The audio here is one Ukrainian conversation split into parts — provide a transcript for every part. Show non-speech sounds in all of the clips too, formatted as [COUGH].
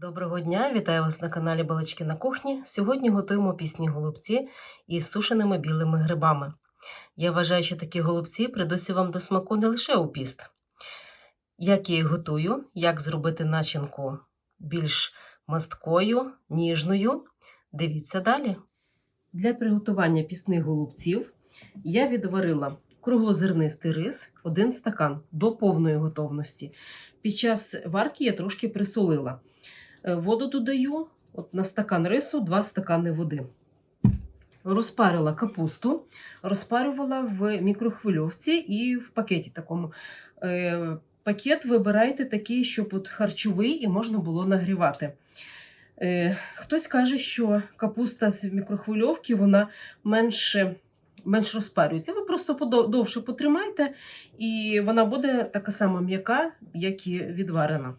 Доброго дня, вітаю вас на каналі Балачки на кухні. Сьогодні готуємо пісні голубці із сушеними білими грибами. Я вважаю, що такі голубці придуться вам до смаку не лише у піст. Як я їх готую, як зробити начинку більш масткою, ніжною. Дивіться далі. Для приготування пісних голубців я відварила круглозернистий рис, один стакан до повної готовності. Під час варки я трошки присолила. Е, Воду додаю от на стакан рису 2 стакани води. Розпарила капусту, розпарювала в мікрохвильовці і в пакеті такому. Е, Пакет вибирайте такий, щоб от харчовий і можна було нагрівати. Е, Хтось каже, що капуста з мікрохвильовки вона менше, менш розпарюється. Ви просто довше потримайте, і вона буде така сама м'яка, як і відварена.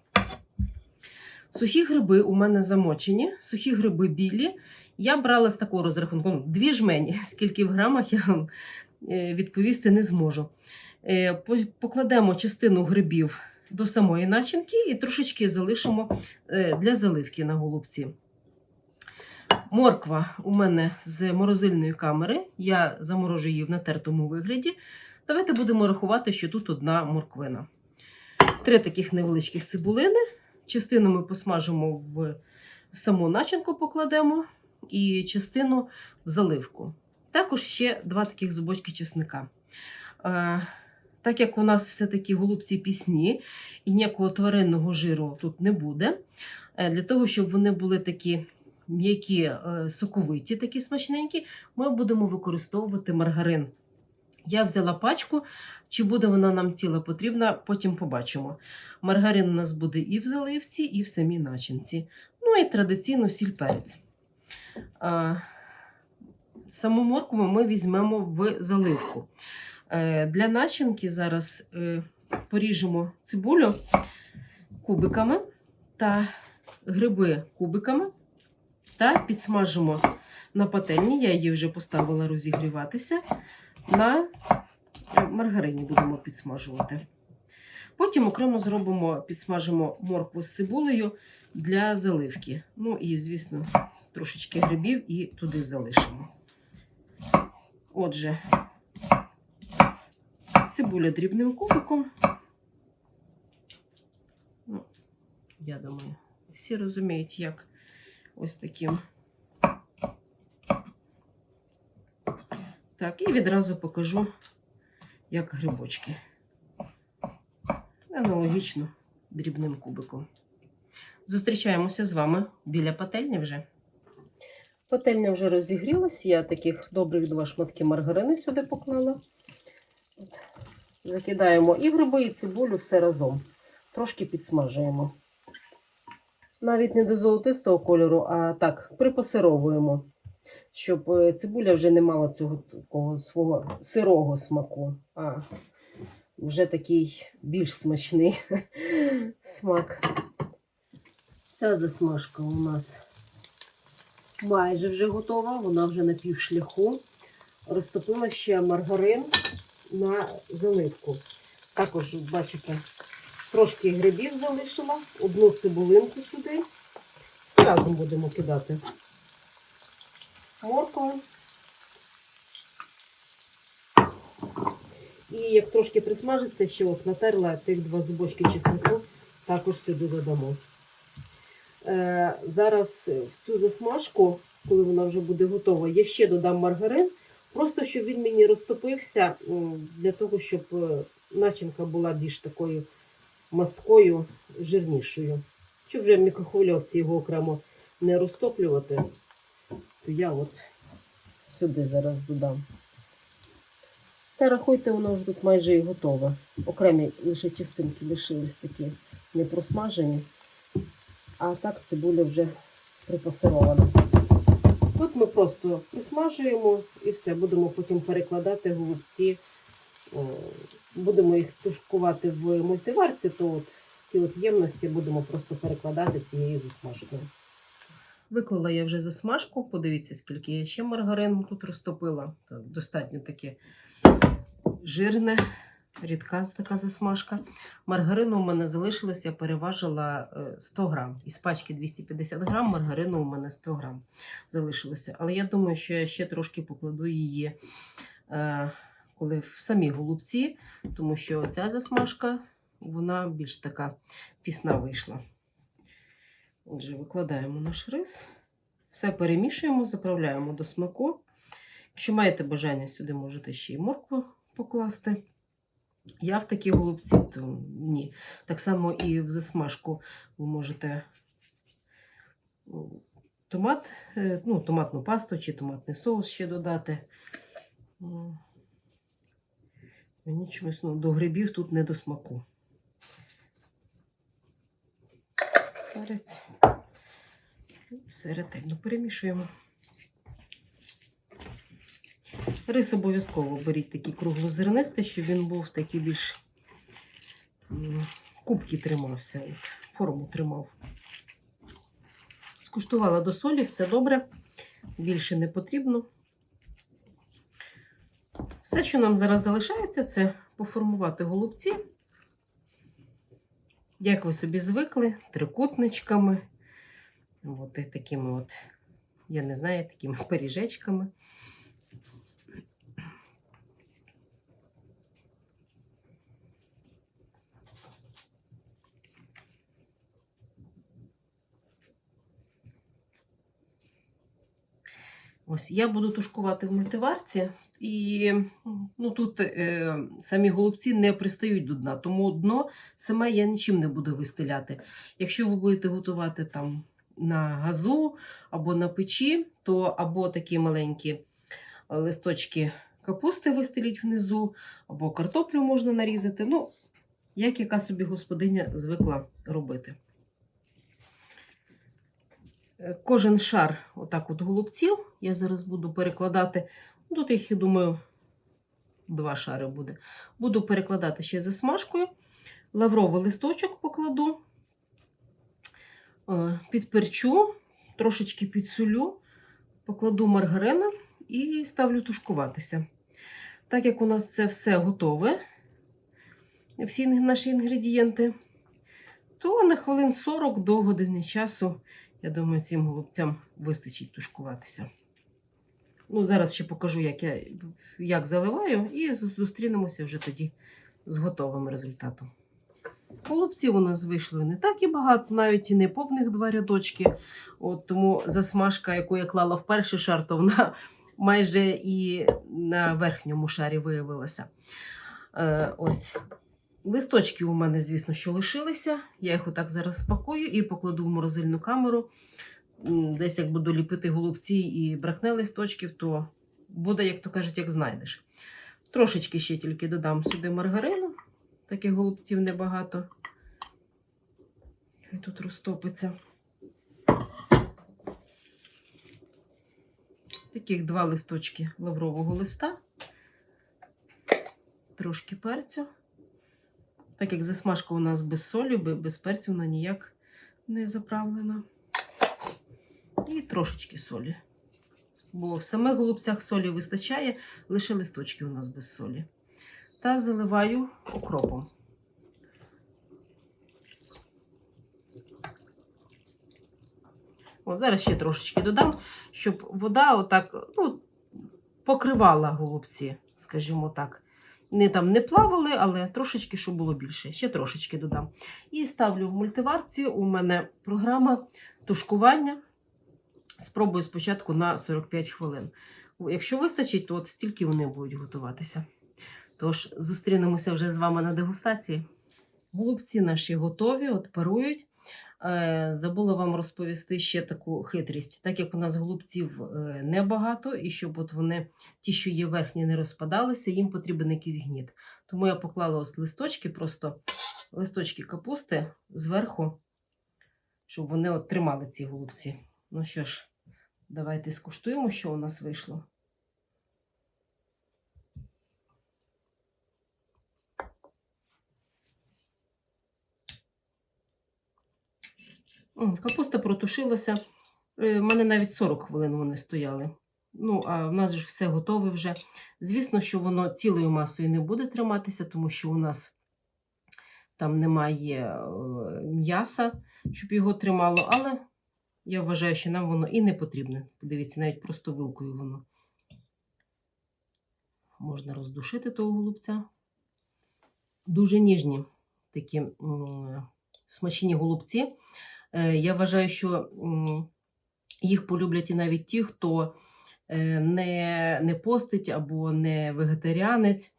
Сухі гриби у мене замочені, сухі гриби білі. Я брала з такого розрахунку, ну, дві жмені, [LAUGHS] скільки в грамах я вам е, відповісти не зможу. Е, Покладемо частину грибів до самої начинки і трошечки залишимо е, для заливки на голубці. Морква у мене з морозильної камери. Я заморожу її в натертому вигляді. Давайте будемо рахувати, що тут одна морквина. Три таких невеличких цибулини. Частину ми посмажимо в саму начинку, покладемо, і частину в заливку. Також ще два таких зубочки чесника. Е, Так як у нас все-таки голубці пісні і ніякого тваринного жиру тут не буде, е, для того, щоб вони були такі м'які, е, соковиті, такі смачненькі, ми будемо використовувати маргарин. Я взяла пачку, чи буде вона нам ціла потрібна, потім побачимо. Маргарин у нас буде і в заливці, і в самій начинці. Ну і традиційно сіль перець. Саму моркву ми візьмемо в заливку. Е, Для начинки зараз е, поріжемо цибулю кубиками та гриби кубиками та підсмажимо на пательні. Я її вже поставила розігріватися. На маргарині будемо підсмажувати. Потім окремо зробимо, підсмажимо моркву з цибулею для заливки. Ну і, звісно, трошечки грибів і туди залишимо. Отже, цибуля дрібним кубиком. Ну, я думаю, всі розуміють, як ось таким. Так, і відразу покажу, як грибочки. Аналогічно дрібним кубиком. Зустрічаємося з вами біля пательні вже. Пательня вже розігрілась. Я таких добрих два шматки маргарини сюди поклала. Закидаємо і гриби, і цибулю все разом. Трошки підсмажуємо. Навіть не до золотистого кольору, а так, припасировуємо, щоб е, цибуля вже не мала цього такого свого сирого смаку, а вже такий більш смачний [LAUGHS] смак. Ця засмажка у нас майже вже готова, вона вже на півшляху. Розтопила ще маргарин на заливку. Також, бачите, трошки грибів залишила, одну цибулинку сюди. Разом будемо кидати моркву. І як трошки присмажиться, ще от натерла тих два зубочки чеснику, також сюди додамо. Е, зараз в цю засмажку, коли вона вже буде готова, я ще додам маргарин, просто щоб він мені розтопився, для того, щоб е, начинка була більш такою масткою, жирнішою. Щоб вже в мікрохвильовці його окремо не розтоплювати, то я от сюди зараз додам. Та рахуйте, воно вже тут майже і готове. Окремі лише частинки лишились такі не просмажені. А так цибуля вже припасирована. Тут ми просто присмажуємо і все, будемо потім перекладати голубці. Будемо їх тушкувати в мультиварці, то от ці от ємності будемо просто перекладати цією засмажкою. Виклала я вже засмажку, подивіться, скільки я ще маргарину тут розтопила. Достатньо таке жирне, рідка така засмажка. Маргарину у мене залишилось, я переважила е, 100 грам. Із пачки 250 грам, маргарину у мене 100 грам залишилося. Але я думаю, що я ще трошки покладу її, е, коли в самі голубці, тому що ця засмажка, вона більш така пісна вийшла. Отже, викладаємо наш рис. Все перемішуємо, заправляємо до смаку. Якщо маєте бажання, сюди можете ще й моркву покласти. Я в такі голубці, то ні. Так само і в засмажку ви можете ну, томат, е, ну, томатну пасту чи томатний соус ще додати. Мені чомусь ну, до грибів тут не до смаку. Перець. Все ретельно перемішуємо. Рис обов'язково беріть такий круглозернистий, щоб він був такий більш кубки тримався, форму тримав. Скуштувала до солі, все добре, більше не потрібно. Все, що нам зараз залишається, це поформувати голубці. Як ви собі звикли, трикутничками, от такими от, я не знаю, такими [LAUGHS] пиріжечками. Ось я буду тушкувати в мультиварці, і ну, тут е, самі голубці не пристають до дна, тому дно саме я нічим не буду вистеляти. Якщо ви будете готувати там на газу або на печі, то або такі маленькі листочки капусти вистеліть внизу, або картоплю можна нарізати. Ну, як яка собі господиня звикла робити. Е, Кожен шар отак от голубців я зараз буду перекладати. Тут їх, я думаю, два шари буде. Буду перекладати ще засмажкою. Лавровий листочок покладу, е, підперчу, трошечки підсолю, покладу маргарина і ставлю тушкуватися. Так як у нас це все готове, всі наші інгредієнти, то на хвилин 40 до години часу я думаю, цим голубцям вистачить тушкуватися. Ну, зараз ще покажу, як я як заливаю, і зустрінемося вже тоді з готовим результатом. Голубців у нас вийшло не так і багато, навіть і не повних два рядочки. От, тому засмажка, яку я клала в перший шар, то вона [LAUGHS] майже і на верхньому шарі виявилася. Е, ось. Листочки у мене, звісно, що лишилися. Я їх отак зараз спакую і покладу в морозильну камеру. Десь як буду ліпити голубці і бракне листочків, то буде, як то кажуть, як знайдеш. Трошечки ще тільки додам сюди маргарину. Таких голубців небагато. І тут розтопиться. Таких два листочки лаврового листа. Трошки перцю. Так як засмажка у нас без солі, без перцю вона ніяк не заправлена. І трошечки солі. Бо в самих голубцях солі вистачає, лише листочки у нас без солі. Та заливаю окропом. От зараз ще трошечки додам, щоб вода отак ну, покривала голубці, скажімо так. Не там не плавали, але трошечки, щоб було більше. Ще трошечки додам. І ставлю в мультиварці. У мене програма тушкування. Спробую спочатку на 45 хвилин. Якщо вистачить, то от стільки вони будуть готуватися. Тож, зустрінемося вже з вами на дегустації. Голубці наші готові, от парують. Е, Забула вам розповісти ще таку хитрість. Так як у нас голубців е, небагато, і щоб от вони, ті, що є верхні, не розпадалися, їм потрібен якийсь гніт. Тому я поклала ось листочки, просто листочки капусти зверху, щоб вони от тримали ці голубці. Ну що ж, давайте скуштуємо, що у нас вийшло. Капуста протушилася. У мене навіть 40 хвилин вони стояли. Ну, а в нас ж все готове вже. Звісно, що воно цілою масою не буде триматися, тому що у нас там немає е, м'яса, щоб його тримало, але я вважаю, що нам воно і не потрібне. Подивіться, навіть просто вилкою воно. Можна роздушити того голубця. Дуже ніжні такі смачні голубці. Е, Я вважаю, що їх полюблять і навіть ті, хто е, не, не постить або не вегетаріанець.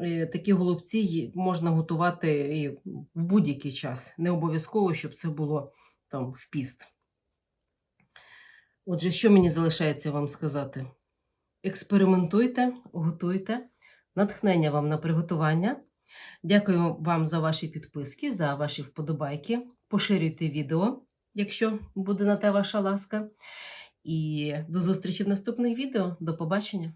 Е, Такі голубці можна готувати і в будь-який час. Не обов'язково, щоб це було там в піст. Отже, що мені залишається вам сказати? Експериментуйте, готуйте, натхнення вам на приготування. Дякую вам за ваші підписки, за ваші вподобайки. Поширюйте відео, якщо буде на те ваша ласка. І до зустрічі в наступних відео. До побачення!